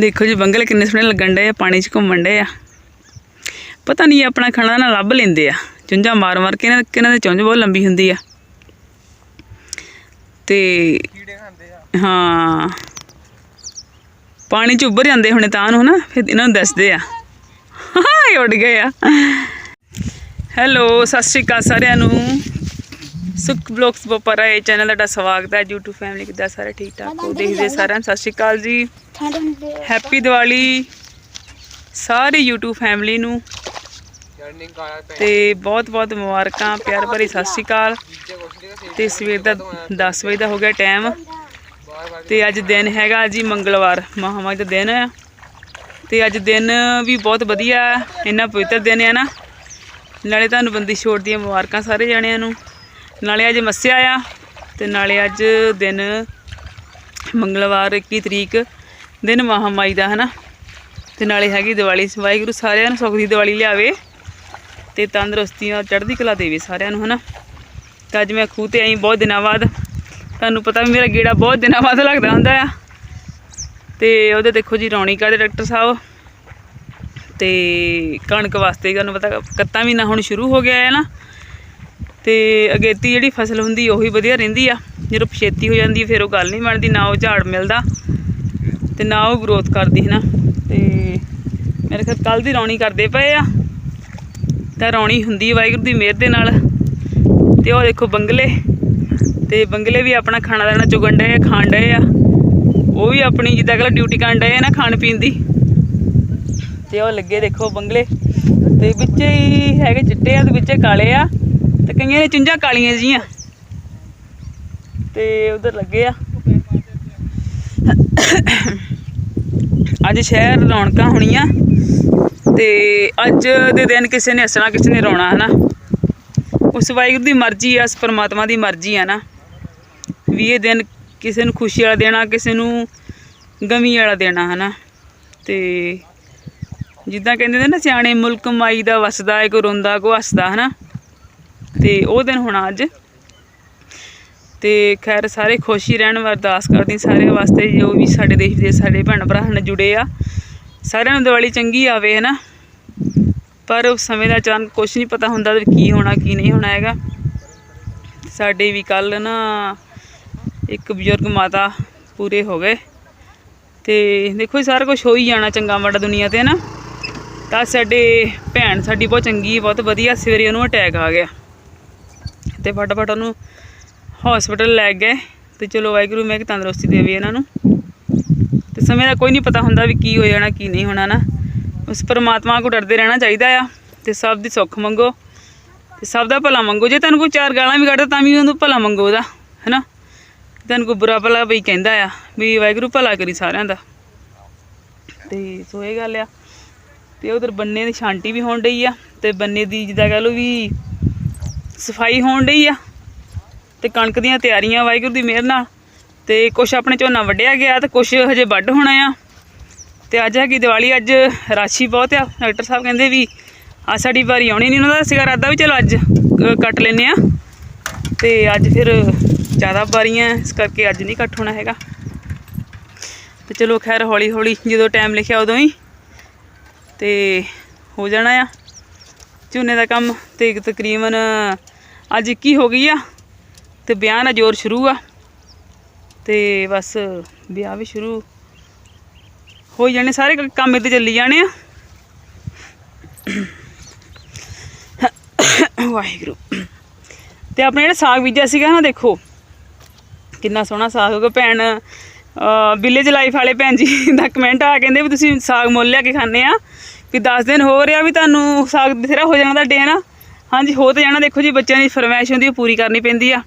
ਦੇਖੋ ਜੀ ਬੰਗਲੇ ਕਿੰਨੇ ਸੋਹਣੇ ਲੱਗਣ ਡੇ ਆ ਪਾਣੀ 'ਚ ਘੁੰਮਣ ਡੇ ਆ। ਪਤਾ ਨਹੀਂ ਆਪਣਾ ਖਾਣਾ ਨਾ ਲੱਭ ਲੈਂਦੇ ਆ। ਚੁੰਝਾਂ ਮਾਰ ਮਾਰ ਕੇ ਇਹਨਾਂ ਦੀ ਚੁੰਝ ਬਹੁਤ ਲੰਬੀ ਹੁੰਦੀ ਆ। ਤੇ ਹਾਂ। ਪਾਣੀ 'ਚ ਉੱਭਰ ਜਾਂਦੇ ਹੁਣੇ ਤਾਂ ਨੂੰ ਹਨਾ? ਫਿਰ ਇਹਨਾਂ ਨੂੰ ਦੱਸਦੇ ਆ। ਹਾਏ ਉੱਡ ਗਏ ਆ। ਹੈਲੋ ਸਤਿ ਸ਼੍ਰੀ ਅਕਾਲ ਸਾਰਿਆਂ ਨੂੰ। ਸੁਖ ਬਲੌਗਸ ਬੋਪਰਾ ਇਹ ਚੈਨਲ ਤੁਹਾਡਾ ਸਵਾਗਤ ਹੈ। YouTube ਫੈਮਿਲੀ ਕਿੱਦਾਂ? ਸਾਰੇ ਠੀਕ ਠਾਕ ਹੋ? ਦੇਖਦੇ ਸਾਰਿਆਂ ਨੂੰ। ਸਤਿ ਸ਼੍ਰੀ ਅਕਾਲ ਜੀ। ਹੈਪੀ ਦੀਵਾਲੀ। ਸਾਰੀ YouTube ਫੈਮਿਲੀ ਨੂੰ। ਤੇ ਬਹੁਤ ਬਹੁਤ ਮੁਬਾਰਕਾਂ ਪਿਆਰ ਭਰੀ ਸਤਿ ਸ਼੍ਰੀ ਅਕਾਲ। ਤੇ ਸਵੇਰ ਦਾ 10 ਵਜੇ ਦਾ ਹੋ ਗਿਆ ਟਾਈਮ ਤੇ ਅੱਜ ਦਿਨ ਹੈਗਾ ਜੀ ਮੰਗਲਵਾਰ। ਮਹਾਮਾਈ ਦਾ ਦਿਨ ਆ। ਤੇ ਅੱਜ ਦਿਨ ਵੀ ਬਹੁਤ ਵਧੀਆ ਇੰਨਾ ਪਵਿੱਤਰ ਦਿਨ ਹੈ ਨਾ। ਨਾਲੇ ਤੁਹਾਨੂੰ ਬੰਦੀ ਛੋੜ ਦੀਆਂ ਮੁਬਾਰਕਾਂ ਸਾਰੇ ਜਣਿਆਂ ਨੂੰ। ਨਾਲੇ ਅੱਜ ਮੱਸਿਆ ਆ ਤੇ ਨਾਲੇ ਅੱਜ ਦਿਨ ਮੰਗਲਵਾਰ 21 ਤਰੀਕ ਦਿਨ ਮਹਾਮਾਈ ਦਾ, ਹਨਾ? ਤੇ ਨਾਲੇ ਹੈਗੀ ਦੀਵਾਲੀ। ਵਾਹਿਗੁਰੂ ਸਾਰਿਆਂ ਨੂੰ ਸੁੱਖ ਦੀ ਦੀਵਾਲੀ ਲਿਆਵੇ ਤੇ ਤੰਦਰੁਸਤੀਆਂ ਚੜ੍ਹਦੀ ਕਲਾ ਦੇਵੇ ਸਾਰਿਆਂ ਨੂੰ, ਹਨਾ? ਤਾਂ ਅੱਜ ਮੈਂ ਖੂਹ ਤੇ ਆਈ ਬਹੁਤ ਦਿਨਾਂ ਬਾਅਦ। ਤੁਹਾਨੂੰ ਪਤਾ ਵੀ ਮੇਰਾ ਗੇੜਾ ਬਹੁਤ ਦਿਨਾਂ ਬਾਅਦ ਲੱਗਦਾ ਹੁੰਦਾ ਆ। ਤੇ ਉਹਦੇ ਦੇਖੋ ਜੀ, ਰੌਣੀਕਾ ਦੇ ਡਾਕਟਰ ਸਾਹਿਬ। ਤੇ ਕਣਕ ਵਾਸਤੇ ਤੁਹਾਨੂੰ ਪਤਾ ਕੱਤਾ ਮਹੀਨਾ ਹੁਣ ਸ਼ੁਰੂ ਹੋ ਗਿਆ ਹੈ ਨਾ ਤੇ ਅਗੇਤੀ ਜਿਹੜੀ ਫਸਲ ਹੁੰਦੀ ਉਹੀ ਵਧੀਆ ਰਹਿੰਦੀ ਆ। ਜਦੋਂ ਪਛੇਤੀ ਹੋ ਜਾਂਦੀ, ਫਿਰ ਉਹ ਗੱਲ ਨਹੀਂ ਬਣਦੀ, ਨਾ ਉਹ ਝਾੜ ਮਿਲਦਾ ਤੇ ਨਾ ਉਹ ਗਰੋਥ ਕਰਦੀ ਹੈ ਨਾ ਤੇ ਮੇਰੇ ਖਿਆਲ ਕੱਲ ਦੀ ਰੌਣੀ ਕਰਦੇ ਪਏ ਆ। ਤਾਂ ਰੌਣੀ ਹੁੰਦੀ ਵਾਹਿਗੁਰੂ ਦੀ ਮਿਹਰ ਦੇ ਨਾਲ। ਤੇ ਉਹ ਦੇਖੋ ਬੰਗਲੇ। ਤੇ ਬੰਗਲੇ ਵੀ ਆਪਣਾ ਖਾਣਾ ਦਾਣਾ ਚੁਗਣ ਡਏ ਆ, ਖਾਣ ਡਏ ਆ। ਉਹ ਵੀ ਆਪਣੀ ਜਿੱਦਾਂ ਕਿ ਡਿਊਟੀ ਕਰਨ ਡਏ ਆ ਨਾ ਖਾਣ ਪੀਣ ਦੀ। ਤੇ ਉਹ ਲੱਗੇ ਦੇਖੋ ਬੰਗਲੇ। ਤੇ ਵਿੱਚ ਹੀ ਹੈਗੇ ਚਿੱਟੇ ਆ ਤੇ ਵਿੱਚ ਕਾਲੇ ਆ। ਤੇ ਕਈਆਂ ਨੇ ਚੁੰਝਾਂ ਕਾਲੀਆਂ ਜੀਆਂ। ਤੇ ਉਧਰ ਲੱਗੇ ਆ। ਅੱਜ ਸ਼ਹਿਰ ਰੌਣਕਾਂ ਹੋਣੀਆਂ। ਤੇ ਅੱਜ ਦੇ ਦਿਨ ਕਿਸੇ ਨੇ ਹੱਸਣਾ, ਕਿਸੇ ਨੇ ਰੋਣਾ, ਹਨਾ। ਉਸ ਵਾਹਿਗੁਰੂ ਦੀ ਮਰਜ਼ੀ ਆ, ਉਸ ਪਰਮਾਤਮਾ ਦੀ ਮਰਜ਼ੀ ਆ, ਨਾ। ਵੀ ਇਹ ਦਿਨ ਕਿਸੇ ਨੂੰ ਖੁਸ਼ੀ ਵਾਲਾ ਦੇਣਾ, ਕਿਸੇ ਨੂੰ ਗਮੀ ਵਾਲਾ ਦੇਣਾ, ਹਨਾ। ਤੇ ਜਿੱਦਾਂ ਕਹਿੰਦੇ ਨੇ ਨਾ, ਸਿਆਣੇ ਮੁਲਕ ਮਾਈ ਦਾ ਵਸਦਾ ਏ ਕੋ ਰੋਂਦਾ ਕੋ ਹੱਸਦਾ, ਹਨਾ। ਤੇ ਉਹ ਦਿਨ ਹੋਣਾ ਅੱਜ। ਤੇ ਖੈਰ ਸਾਰੇ ਖੁਸ਼ ਹੀ ਰਹਿਣ ਅਰਦਾਸ ਕਰਦੀ ਸਾਰਿਆਂ ਵਾਸਤੇ ਜੋ ਵੀ ਸਾਡੇ ਦੇਸ਼ ਦੇ ਸਾਡੇ ਭੈਣ ਭਰਾ ਨਾਲ ਜੁੜੇ ਆ। ਸਾਰਿਆਂ ਨੂੰ ਦੀਵਾਲੀ ਚੰਗੀ ਆਵੇ ਹੈ ਨਾ ਪਰ ਉਸ ਸਮੇਂ ਦਾ ਅਚਾਨਕ ਕੁਝ ਨਹੀਂ ਪਤਾ ਹੁੰਦਾ ਕੀ ਹੋਣਾ, ਕੀ ਨਹੀਂ ਹੋਣਾ ਹੈਗਾ। ਸਾਡੇ ਵੀ ਕੱਲ ਨਾ ਇੱਕ ਬਜ਼ੁਰਗ ਮਾਤਾ ਪੂਰੇ ਹੋ ਗਏ। ਤੇ ਦੇਖੋ ਜੀ, ਸਾਰਾ ਕੁਝ ਹੋ ਹੀ ਜਾਣਾ ਚੰਗਾ ਮਾੜਾ ਦੁਨੀਆ ਤੇ ਨਾ ਤਾਂ ਸਾਡੇ ਭੈਣ ਸਾਡੀ ਬਹੁਤ ਚੰਗੀ, ਬਹੁਤ ਵਧੀਆ ਸਵੇਰੇ ਉਹਨੂੰ ਅਟੈਕ ਆ ਗਿਆ। ਤੇ ਫਟਾਫਟ ਉਹਨੂੰ ਹਸਪੀਟਲ ਲੈ ਗਏ ਤੇ ਚਲੋ ਵਾਹਿਗੁਰੂ, ਮੈਂ ਕਿ ਤੰਦਰੁਸਤੀ ਦੇਵੇ ਇਹਨਾਂ ਨੂੰ। ਤੇ ਸਮੇਂ ਦਾ ਕੋਈ ਨਹੀਂ ਪਤਾ ਹੁੰਦਾ ਵੀ ਕੀ ਹੋ ਜਾਣਾ, ਕੀ ਨਹੀਂ ਹੋਣਾ ਨਾ। ਉਸ ਪਰਮਾਤਮਾ ਕੋ ਡਰਦੇ ਰਹਿਣਾ ਚਾਹੀਦਾ ਆ ਤੇ ਸਭ ਦੀ ਸੁੱਖ ਮੰਗੋ। ਤੇ ਸਭ ਦਾ ਭਲਾ ਮੰਗੋ। ਜੇ ਤੁਹਾਨੂੰ ਕੋਈ ਚਾਰ ਗਾਲਾਂ ਵੀ ਕੱਢਦਾ ਤਾਂ ਵੀ ਉਹਨੂੰ ਭਲਾ ਮੰਗੋ ਉਹਦਾ, ਹੈਨਾ? ਤੁਹਾਨੂੰ ਕੋਈ ਬੁਰਾ ਭਲਾ ਵੀ ਕਹਿੰਦਾ ਆ ਵੀ ਵਾਹਿਗੁਰੂ ਭਲਾ ਕਰੀ ਸਾਰਿਆਂ ਦਾ। ਤੇ ਸੋ ਇਹ ਗੱਲ ਆ। ਤੇ ਉਧਰ ਬੰਨੇ ਦੀ ਛਾਂਟੀ ਵੀ ਹੋਣ ਡਈ ਆ ਤੇ ਬੰਨੇ ਦੀ ਜਿੱਦਾਂ ਕਹ ਲਓ ਵੀ ਸਫ਼ਾਈ ਹੋਣ ਡਈ ਆ ਤੇ ਕਣਕ ਦੀਆਂ ਤਿਆਰੀਆਂ ਵਾਹਿਗੁਰੂ ਦੀ ਮਿਹਰ ਨਾਲ ਤੇ ਕੁਝ ਆਪਣੇ ਝੋਨਾ ਵੱਢਿਆ ਗਿਆ ਤੇ ਕੁਝ ਹਜੇ ਵੱਢ ਹੋਣਾ ਆ। ਤੇ ਅੱਜ ਹੈਗੀ ਦੀਵਾਲੀ, ਅੱਜ ਰਾਸ਼ੀ ਬਹੁਤ ਆ। ਡਾਕਟਰ ਸਾਹਿਬ ਕਹਿੰਦੇ ਵੀ ਆ ਸਾਡੀ ਵਾਰੀ ਆਉਣੀ ਨਹੀਂ ਉਹਨਾਂ ਦਾ ਸੀਗਾ ਇਰਾਦਾ ਵੀ ਚਲੋ ਅੱਜ ਕੱਟ ਲੈਨੇ ਆ। ਤੇ ਅੱਜ ਫਿਰ ਜ਼ਿਆਦਾ ਵਾਰੀਆਂ, ਇਸ ਕਰਕੇ ਅੱਜ ਨਹੀਂ ਕੱਟ ਹੋਣਾ ਹੈਗਾ। ਤੇ ਚਲੋ ਖੈਰ ਹੌਲੀ ਹੌਲੀ ਜਦੋਂ ਟਾਈਮ ਲਿਖਿਆ ਉਦੋਂ ਹੀ ਤੇ ਹੋ ਜਾਣਾ ਆ। ਝੋਨੇ ਦਾ ਕੰਮ ਤੇ ਤਕਰੀਬਨ ਅੱਜ 21 ਹੋ ਗਈ ਆ ਤੇ ਵਿਆਹ ਦਾ ਜ਼ੋਰ ਸ਼ੁਰੂ ਆ ਤੇ ਬਸ ਵਿਆਹ ਵੀ ਸ਼ੁਰੂ ਹੋ ਜਾਣੇ, ਸਾਰੇ ਕੰਮ ਇੱਥੇ ਚੱਲੀ ਜਾਣੇ ਆ। ਵਾਹਿਗੁਰੂ। ਤੇ ਆਪਣੇ ਜਿਹੜਾ ਸਾਗ ਬੀਜਿਆ ਸੀਗਾ ਨਾ, ਦੇਖੋ, ਕਿੰਨਾ ਸੋਹਣਾ ਸਾਗ ਹੋਗਾ ਭੈਣ ਵਿਲੇਜ ਲਾਈਫ ਵਾਲੇ ਭੈਣ ਜੀ ਦਾ ਕਮੈਂਟ ਆ, ਕਹਿੰਦੇ ਵੀ ਤੁਸੀਂ ਸਾਗ ਮੁੱਲ ਲਿਆ ਕੇ ਖਾਂਦੇ ਆ, ਵੀ 10 ਦਿਨ ਹੋ ਰਿਹਾ ਵੀ ਤੁਹਾਨੂੰ ਸਾਗ ਬਥੇਰਾ ਹੋ ਜਾਣਾ ਤੁਹਾਡੇ ਹਨਾ ਹਾਂਜੀ, ਹੋ ਤੇ ਜਾਣਾ ਦੇਖੋ ਜੀ, ਬੱਚਿਆਂ ਦੀ ਫਰਮਾਇਸ਼ ਹੁੰਦੀ, ਉਹ ਪੂਰੀ ਕਰਨੀ ਪੈਂਦੀ ਆ।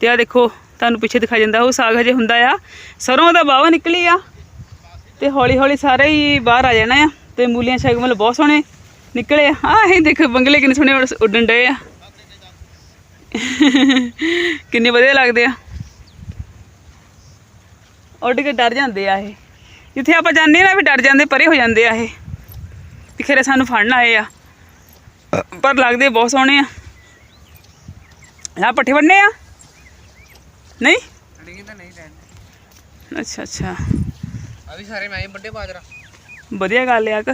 ਤੇ ਆ ਦੇਖੋ, ਤੁਹਾਨੂੰ ਪਿੱਛੇ ਦਿਖਾ ਜਾਂਦਾ, ਉਹ ਸਾਗ ਹਜੇ ਹੁੰਦਾ ਆ। ਸਰੋਂ ਦਾ ਬਾਵਾ ਨਿਕਲੀ ਆ। ਤੇ ਹੌਲੀ ਹੌਲੀ ਸਾਰੇ ਹੀ ਬਾਹਰ ਆ ਜਾਣਾ ਆ। ਤੇ ਮੂਲੀਆਂ ਸ਼ਗਮਲ ਬਹੁਤ ਸੋਹਣੇ ਨਿਕਲੇ ਆ। ਆਹ, ਇਹ ਦੇਖੋ, ਬੰਗਲੇ ਕਿੰਨੇ ਸੋਹਣੇ ਉੱਡ- ਉੱਡਣ ਡਏ ਆ। ਕਿੰਨੇ ਵਧੀਆ ਲੱਗਦੇ ਆ। ਉੱਡ ਕੇ ਡਰ ਜਾਂਦੇ ਆ ਇਹ। ਜਿੱਥੇ ਆਪਾਂ ਜਾਂਦੇ ਆ ਨਾ ਵੀ ਡਰ ਜਾਂਦੇ, ਪਰੇ ਹੋ ਜਾਂਦੇ ਆ ਇਹ। ਵੀ ਖਰੇ ਸਾਨੂੰ ਫੜਨ ਆਏ ਆ। ਪਰ ਲੱਗਦੇ ਬਹੁਤ ਸੋਹਣੇ ਆ। ਆ ਪੱਠੇ ਵੱਢਣੇ ਆ? ਨਹੀਂ? ਅੱਛਾ ਅੱਛਾ। ਆ ਵੀ ਸਾਰੇ ਮੈਂ ਵੱਡੇ ਬਾਜਰਾ। ਵਧੀਆ ਗੱਲ ਆ ਕਿ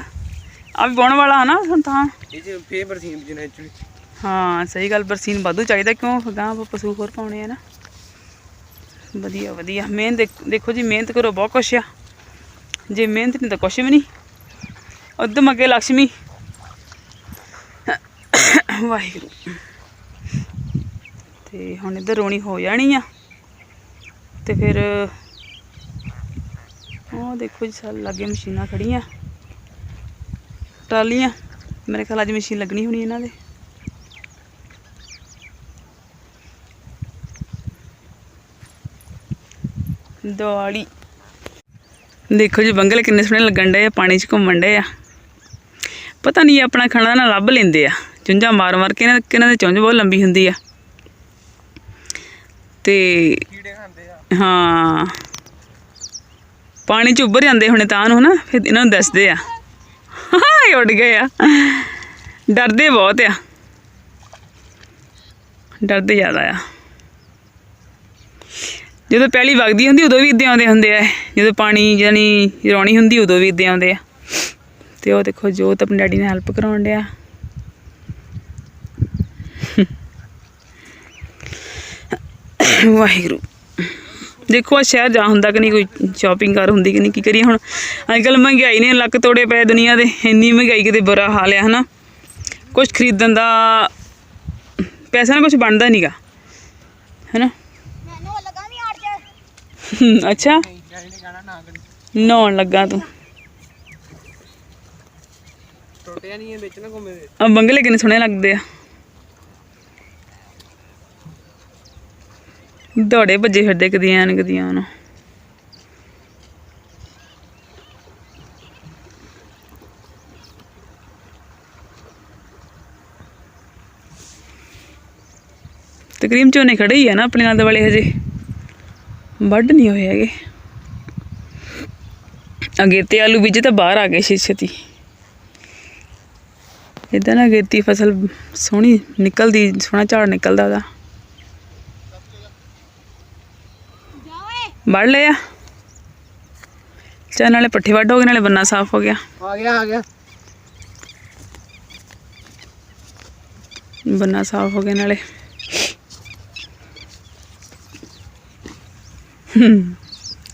ਆ ਵੀ ਪਾਉਣ ਵਾਲਾ ਹਨਾ ਹੁਣ ਤਾਂ। ਇਹ ਚ ਫੇਰ ਬਰਸੀਨ ਜਿਹਨੇ ਐਕਚੁਅਲੀ ਹਾਂ ਸਹੀ ਗੱਲ ਬਰਸੀਨ ਵਾਧੂ ਚਾਹੀਦਾ ਕਿਉਂ? ਗਾਂ ਪਸ਼ੂ ਹੋਰ ਪਾਉਣੇ ਆ ਨਾ। ਵਧੀਆ ਵਧੀਆ। ਮਿਹਨਤ ਦੇਖ- ਜੀ ਮਿਹਨਤ ਕਰੋ ਬਹੁਤ ਕੁਛ ਆ। ਜੇ ਮਿਹਨਤ ਨਹੀਂ ਤਾਂ ਕੁਛ ਵੀ ਨਹੀਂ। ਉਦਮ ਅੱਗੇ ਲక్ష్ਮੀ ਵਾਹਿਗੁਰੂ। ਤੇ ਹੁਣ ਇੱਧਰ ਰੋਣੀ ਹੋ ਜਾਣੀ ਆ। ਤੇ ਫਿਰ ਉਹ ਦੇਖੋ ਜੀ, ਸਾਲ ਲਾਗੇ ਮਸ਼ੀਨਾਂ ਖੜੀਆਂ। ਟਰਾਲੀਆਂ। ਮੇਰੇ ਖਿਆਲ ਅੱਜ ਮਸ਼ੀਨ ਲੱਗਣੀ ਹੋਣੀ ਇਹਨਾਂ ਦੇ। ਦਿਵਾਲੀ। ਦੇਖੋ ਜੀ, ਬੰਗਲੇ ਕਿੰਨੇ ਸੋਹਣੇ ਲੱਗਣ ਡਏ ਆ, ਪਾਣੀ 'ਚ ਘੁੰਮਣ ਡਏ ਆ। ਪਤਾ ਨਹੀਂ ਆਪਣਾ ਖਾਣਾ ਨਾ ਲੱਭ ਲੈਂਦੇ ਆ। ਚੁੰਝਾਂ ਮਾਰ ਮਾਰ ਕੇ ਇਹਨਾਂ ਕਿਹਨਾਂ ਦੀ ਚੁੰਝ ਬਹੁਤ ਲੰਬੀ ਹੁੰਦੀ ਆ। ਤੇ ਕੀੜੇ ਖਾਂਦੇ ਆ। ਹਾਂ। ਪਾਣੀ 'ਚ ਉੱਭਰ ਜਾਂਦੇ ਹੁਣੇ ਤਾਂ ਨੂੰ ਹਨਾ ਫਿਰ ਇਹਨਾਂ ਨੂੰ ਦੱਸਦੇ ਆ। ਇਹ ਉੱਡ ਗਏ ਆ। ਡਰਦੇ ਬਹੁਤ ਆ। ਡਰਦੇ ਜ਼ਿਆਦਾ ਆ। ਜਦੋਂ ਪਹਿਲੀ ਵਗਦੀ ਹੁੰਦੀ ਉਦੋਂ ਵੀ ਇੱਦਾਂ ਆਉਂਦੇ ਹੁੰਦੇ ਆ। ਜਦੋਂ ਪਾਣੀ ਜਾਨੀ ਰੌਣੀ ਹੁੰਦੀ ਉਦੋਂ ਵੀ ਇੱਦਾਂ ਆਉਂਦੇ ਆ। ਤੇ ਉਹ ਦੇਖੋ ਜੋਤ ਆਪਣੇ ਡੈਡੀ ਨੇ ਹੈਲਪ ਕਰਾਉਣ ਡਿਆ। ਵਾਹਿਗੁਰੂ। ਦੇਖੋ ਆ ਸ਼ਹਿਰ ਜਾ ਹੁੰਦਾ ਕਿ ਨਹੀਂ ਕੋਈ ਸ਼ਾਪਿੰਗ ਕਰ ਹੁੰਦੀ ਕਿ ਨਹੀਂ ਕੀ ਕਰੀਏ ਹੁਣ? ਅੱਜ ਕੱਲ ਮਹਿੰਗਾਈ ਨੇ ਲੱਕ ਤੋੜੇ ਪਏ ਦੁਨੀਆ ਦੇ ਇੰਨੀ ਮਹਿੰਗਾਈ ਕਿਤੇ ਬੁਰਾ ਹਾਲ ਆ ਹਨਾ? ਕੁਝ ਖਰੀਦਣ ਦਾ ਪੈਸਾ ਨਾਲ ਕੁਝ ਬਣਦਾ ਨਹੀਂਗਾ ਹੈਨਾ? ਮੈਨੂੰ ਲੱਗਾ ਨਹੀਂ ਆੜ ਚ ਅੱਛਾ। ਨਹਾਉਣ ਲੱਗਾ ਤੂੰ। ਟੁੱਟਿਆ ਨਹੀਂ ਇਹ ਵਿੱਚ ਨਾ ਘੁੰਮੇ ਆ ਬੰਗਲੇ ਕਿੰਨੇ ਸੋਹਣੇ ਲੱਗਦੇ ਆ। ਦੌੜੇ ਭੱਜੇ ਫਿਰਦੇ ਕਦੀਆਂ ਨੇ ਕਦੀਆਂ ਨੂੰ ਤਕਰੀਮ ਝੋਨੇ ਖੜੇ ਹੀ ਆ ਨਾ ਆਪਣੇ ਨਾਲ ਵਾਲੇ ਹਜੇ। ਵੱਢ ਨਹੀਂ ਹੋਏ ਹੈਗੇ। ਅਗੇ ਆਲੂ ਬੀਜੇ ਤਾਂ ਬਾਹਰ ਆ ਗਏ ਛੇ ਛੇਤੀ। ਇਦਾਂ ਨਾ ਅਗੇਤੀ ਫਸਲ ਸੋਹਣੀ ਨਿਕਲਦੀ, ਸੋਹਣਾ ਝਾੜ ਨਿਕਲਦਾ ਉਹਦਾ ਵੱਢ ਲਿਆ। ਚਾ ਨਾਲੇ ਪੱਠੇ ਵੱਢ ਹੋ ਗਏ ਨਾਲੇ ਬੰਨਾ ਸਾਫ਼ ਹੋ ਗਿਆ। ਆ ਗਿਆ ਆ ਗਿਆ। ਬੰਨਾ ਸਾਫ਼ ਹੋ ਗਿਆ ਨਾਲੇ।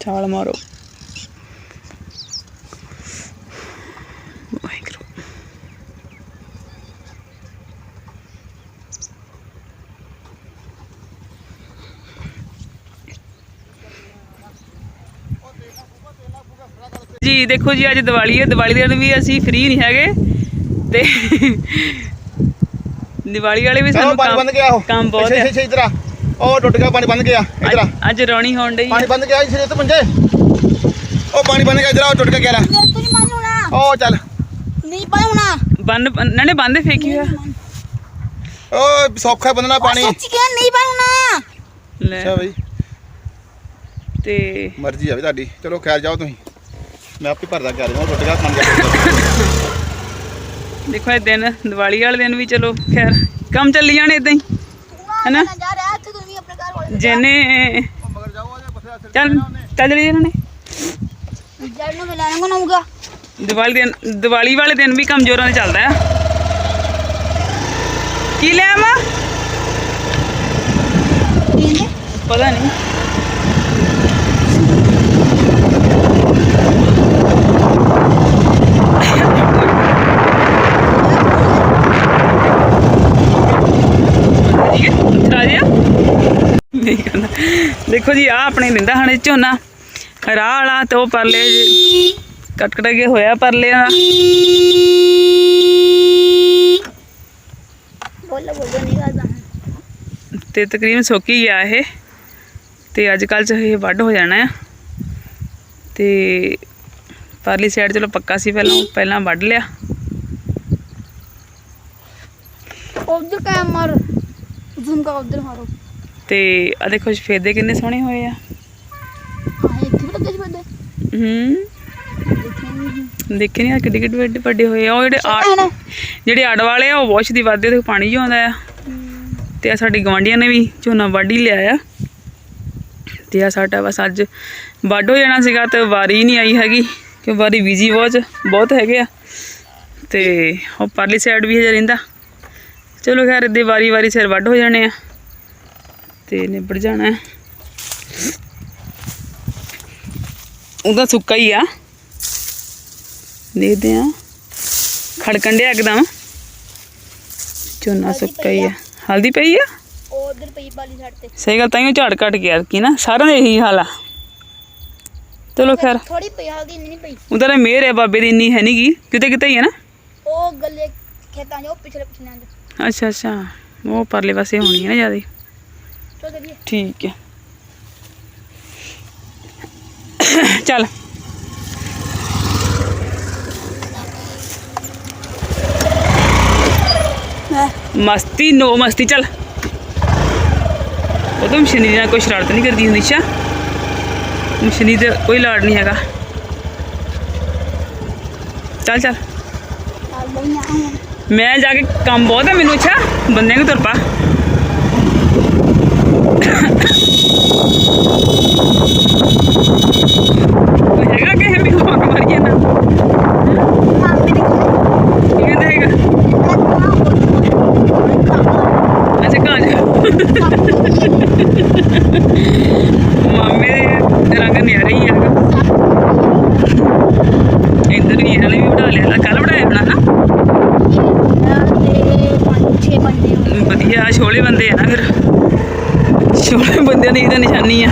ਛਾਲ ਮਾਰੋ। ਜੀ ਦੇਖੋ ਜੀ ਅੱਜ ਦੀਵਾਲੀ ਹੈ। ਦੀਵਾਲੀ ਦੇ ਦਿਨ ਵੀ ਅਸੀਂ ਫ੍ਰੀ ਨਹੀਂ ਹੈਗੇ। ਤੇ ਦੀਵਾਲੀ ਵਾਲੇ ਵੀ ਸਾਨੂੰ ਪਾਣੀ ਬੰਦ ਗਿਆ ਉਹ ਕੰਮ ਬਹੁਤ ਹੈ। ਅੱਛਾ ਇਧਰ ਆ। ਉਹ ਟੁੱਟ ਗਿਆ ਪਾਣੀ ਬੰਦ ਗਿਆ ਇਧਰ ਆ। ਅੱਜ- ਰੌਣੀ ਹੋਣ ਡਈ ਪਾਣੀ ਬੰਦ ਗਿਆ ਇਸੇ ਤੇ ਪੰਜੇ ਉਹ ਪਾਣੀ ਬੰਦ ਗਿਆ ਇਧਰ ਆ ਉਹ ਟੁੱਟ ਕੇ ਗਿਆ ਉਹ ਚੱਲ। ਨਹੀਂ ਬੰਨ ਹੋਣਾ। ਬੰਨ ਨਾਲੇ ਬੰਦ ਫੇਕੀ ਹੋਇਆ? ਉਹ ਸੌਖਾ ਬੰਦਣਾ ਪਾਣੀ। ਸੱਚ ਕਿਹਾ ਨਹੀਂ ਹੋਣਾ ਲੈ। ਅੱਛਾ ਬਈ। ਤੇ ਮਰਜ਼ੀ ਆ ਵੀ ਤੁਹਾਡੀ। ਚਲੋ ਖੈਰ ਜਾਓ ਤੁਸੀਂ। ਮੈਂ ਆਪੇ ਭਰਦਾ ਗਿਆ ਰਿਹਾ ਟੁੱਟ ਗਿਆ ਪਾਣੀ ਗਿਆ ਦੇਖੋ ਇਹ ਦਿਨ ਦੀਵਾਲੀ ਵਾਲੇ ਦਿਨ ਵੀ ਚਲੋ ਖੈਰ ਕੰਮ ਚੱਲੀ ਜਾਣੇ ਇਦਾਂ ਹੀ ਹੈਨਾ? ਜਾ ਜਿਹਨੇ ਚੱਲ ਚੱਲ ਲਈ ਇਹਨਾਂ ਨੇ। ਜੜ ਨੂੰ ਮਿਲਾਣਾ ਕੋ ਨਮੂਗਾ ਦੀਵਾਲੀ ਦਿਨ ਦੀਵਾਲੀ ਵਾਲੇ ਦਿਨ ਵੀ ਕੰਮ ਜ਼ੋਰਾਂ ਤੇ ਚੱਲਦਾ ਆ। ਕੀ ਲੈ ਕਹਿੰਦੇ ਪਤਾ ਨਹੀਂ ਠੀਕ ਹੈ ਰਾਜਿਆ ਨਹੀਂ ਕਹਿੰਦਾ ਦੇਖੋ ਜੀ ਆ ਆਪਣੇ ਲਿੰਦਾ ਹਣੇ ਝੋਨਾ ਰਾਹ ਵਾਲਾ ਤੇ ਉਹ ਪਰਲੇ ਕੱਟ ਕੱਟ ਕੇ ਹੋਇਆ ਪਰਲੇ ਦਾ ਬੋਲ ਬੋਲ ਨਹੀਂ ਕਰਦਾ ਤੇ ਤਕਰੀਬਨ ਸੁੱਕ ਹੀ ਗਿਆ ਇਹ ਤੇ ਅੱਜ ਕੱਲ ਚ ਇਹ ਵੱਢ ਹੋ ਜਾਣਾ ਆ ਤੇ ਪਰਲੀ ਸਾਈਡ ਚਲੋ ਪੱਕਾ ਸੀ ਪਹਿਲਾਂ ਪਹਿਲਾਂ ਵੱਢ ਲਿਆ ਉਧਰ ਕਾ ਮਾਰ ਜ਼ੂਮ ਕਾ ਉਧਰ ਮਾਰੋ ਤੇ ਆ ਦੇਖੋ ਸਫੇਦੇ ਕਿੰਨੇ ਸੋਹਣੇ ਹੋਏ ਆ। ਹੂੰ। ਦੇਖੇ ਨਹੀਂ ਆ ਕਿੱਡੇ ਕਿੱਡੇ ਵੱਡੇ ਵੱਡੇ ਹੋਏ ਆ। ਉਹ ਜਿਹੜੇ ਆ ਆਣਾ ਜਿਹੜੇ ਆੜ ਵਾਲੇ ਆ ਉਹ ਵਾਸ਼ ਦੀ ਵਾਦੇ ਤੇ ਪਾਣੀ ਜਿਹਾ ਆਉਂਦਾ ਆ। ਤੇ ਆ ਸਾਡੀ ਗਵਾਂਢੀਆਂ ਨੇ ਵੀ ਝੋਨਾ ਵੱਢ ਲਿਆ ਆ। ਤੇ ਆ ਸਾਡਾ ਬਸ ਅੱਜ ਵੱਢ ਹੋ ਜਾਣਾ ਸੀਗਾ ਤੇ ਵਾਰੀ ਨਹੀਂ ਆਈ ਹੈਗੀ ਕਿ ਵਾਰੀ ਬੀਜੀ ਬਹੁਤ ਬਹੁਤ ਹੈਗੇ ਆ। ਤੇ ਉਹ ਪਰਲੀ ਸਾਈਡ ਵੀ ਹਜੇ ਰਹਿੰਦਾ। ਚਲੋ ਖੈਰ ਇੱਦੇ ਵਾਰੀ ਵਾਰੀ ਸਿਰ ਵੱਢ ਹੋ ਜਾਣੇ ਆ। ਤੇ ਨਿਬੜ ਜਾਣਾ। ਉਹਦਾ ਸੁੱਕਾ ਹੀ ਆ। ਦੇਖਦੇ ਆ ਖੜਕਣ ਡਿਆ ਇੱਕਦਮ। ਝੋਨਾ ਸੁੱਕਾ ਹੀ ਆ। ਹਲਦੀ ਪਈ ਆ? ਉਧਰ ਪਈ ਬਾਲੀ ਛੱਡ ਤੇ। ਸਹੀ ਗੱਲ ਤਾਂ ਹੀ ਝਾੜ ਘਟ ਗਿਆ ਕੀ ਨਾ। ਸਾਰਿਆਂ ਦਾ ਇਹੀ ਹਾਲ ਆ। ਚਲੋ ਖੈਰ। ਥੋੜੀ ਪਈ ਹਲਦੀ ਇੰਨੀ ਨਹੀਂ ਪਈ। ਤਾਂ ਮਿਹਰ ਹੈ ਬਾਬੇ ਦੀ ਇੰਨੀ ਹੈ ਨਹੀਂਗੀ ਕਿਤੇ ਕਿਤੇ ਹੀ ਹੈ ਨਾ। ਉਹ ਗੱਲੇ ਖੇਤਾਂ ਉਹ ਪਿਛਲੇ ਪਿਛਲੇ ਅੱਛਾ ਅੱਛਾ। ਉਹ ਪਰਲੇ ਪਾਸੇ ਹੋਣੀ ਹੈ ਨਾ ਜ਼ਿਆਦਾ। ਚੋ ਦੇਖੀਏ ਠੀਕ ਹੈ ਚੱਲ ਮਸਤੀ ਨੋ ਮਸਤੀ ਚੱਲ ਉਹ ਤਾਂ ਮਸ਼ੀਨੀ ਨਾਲ ਕੋਈ ਸ਼ਰਾਰਤ ਨਹੀਂ ਕਰਦੀ ਹੁੰਦੀ ਸ਼ਾ ਮਸ਼ੀਨੀ ਤੇ ਕੋਈ ਲਾੜ ਨਹੀਂ ਹੈਗਾ ਚੱਲ ਚੱਲ ਚੱਲ ਗਈਆਂ ਹੁਣ ਮੈਂ ਜਾ ਕੇ ਕੰਮ ਬਹੁਤ ਹੈ ਮੈਨੂੰ ਅੱਛਾ ਬੰਦਿਆਂ ਨੂੰ ਤੁਰ ਪਾ ਵਧੀਆ ਛੋਲੇ ਬੰਦੇ ਆ ਨਾ ਫਿਰ ਛੋਲੇ ਬੰਦਿਆਂ ਦੀ ਤਾਂ ਨਿਸ਼ਾਨੀ ਆ।